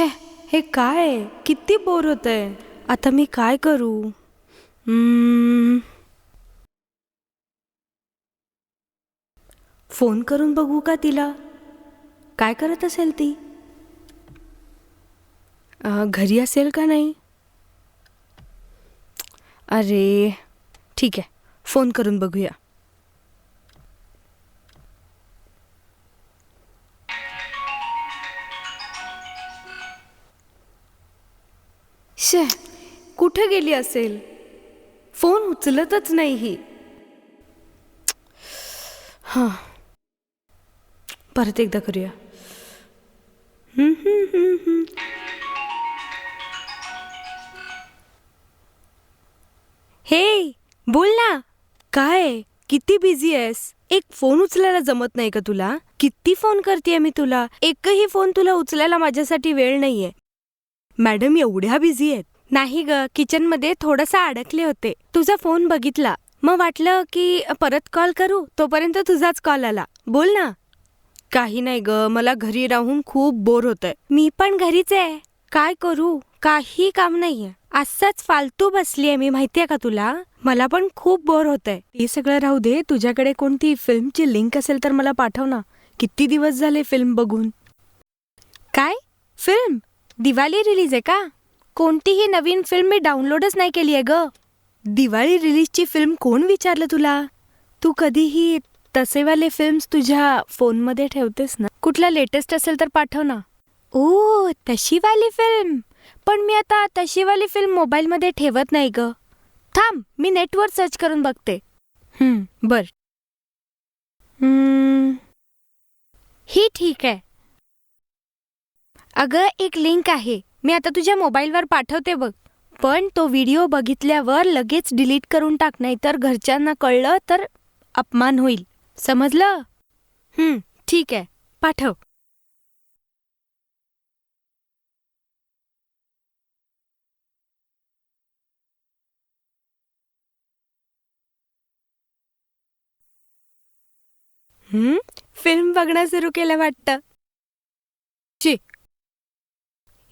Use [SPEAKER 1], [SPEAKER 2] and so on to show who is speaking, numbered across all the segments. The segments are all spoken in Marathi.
[SPEAKER 1] छे हे काय? किती बोर होत आहे आता मी काय करू? फोन करून बघू का तिला? काय करत असेल ती? घरी असेल का नाही? अरे ठीक आहे. फोन करून बघूया. शे कुठे गेली असेल? फोन उचलतच नाही ही. हां. परत एकदा करूया. हम्म, हम्म, हम्म, हम्म. हे बोल ना. काय किती बिझी आहेस? एक फोन उचलायला जमत नाही का तुला? किती फोन करतेय मी तुला? एकही फोन तुला उचलायला माझ्यासाठी वेळ नाहीये. मॅडम एवढ्या बिझी आहेत. नाही ग किचनमध्ये थोडासा अडकले होते. तुझा फोन बघितला. मग वाटलं की परत कॉल करू तोपर्यंत तुझाच कॉल आला. बोल ना. काही नाही ग मला घरी राहून खूप बोर होत आहे मी पण घरीच आहे. काय करू? काही काम नाहीये. असंच फालतू बसलीये मी माहितीये का तुला? मला पण खूप बोर होत आहे हे सगळं राहू दे तुझ्याकडे कोणती फिल्मची लिंक असेल तर मला पाठव ना. किती दिवस झाले फिल्म बघून? काय? फिल्म? दिवाळी रिलीज आहे का? कोणतीही नवीन फिल्म मी डाउनलोडच नाही केली आहे ग. दिवाळी रिलीजची फिल्म कोण विचारलं तुला? तू कधीही तसेवाले फिल्म्स तुझ्या फोनमध्ये ठेवतेस ना? कुठला लेटेस्ट असेल तर पाठव ना. ओ तशीवाली फिल्म पण मी आता तशीवाली फिल्म मोबाईलमध्ये ठेवत नाही ग. थांब मी नेटवर सर्च करून बघते. हम्म, बर. ही ठीक आहे. अगं एक लिंक आहे. मी आता तुझ्या मोबाईलवर पाठवते बघ. पण तो व्हिडिओ बघितल्यावर लगेच डिलीट करून टाक नाही तर घरच्यांना कळलं तर अपमान होईल. समजलं? हं, ठीक आहे. पाठव. फिल्म बघणं सुरू केलं वाटतं. शी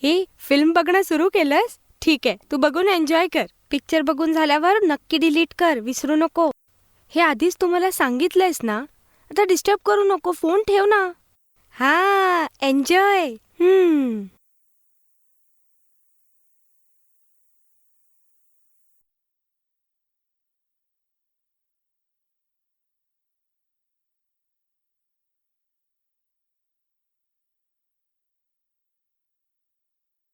[SPEAKER 1] हे फिल्म बघणं सुरू केलंस? ठीक आहे तू बघून एन्जॉय कर. पिक्चर बघून झाल्यावर नक्की डिलीट कर विसरू नको. हे आधीच तुम्हाला सांगितलंयस ना? आता डिस्टर्ब करू नको फोन ठेव ना. हा एन्जॉय हम्म.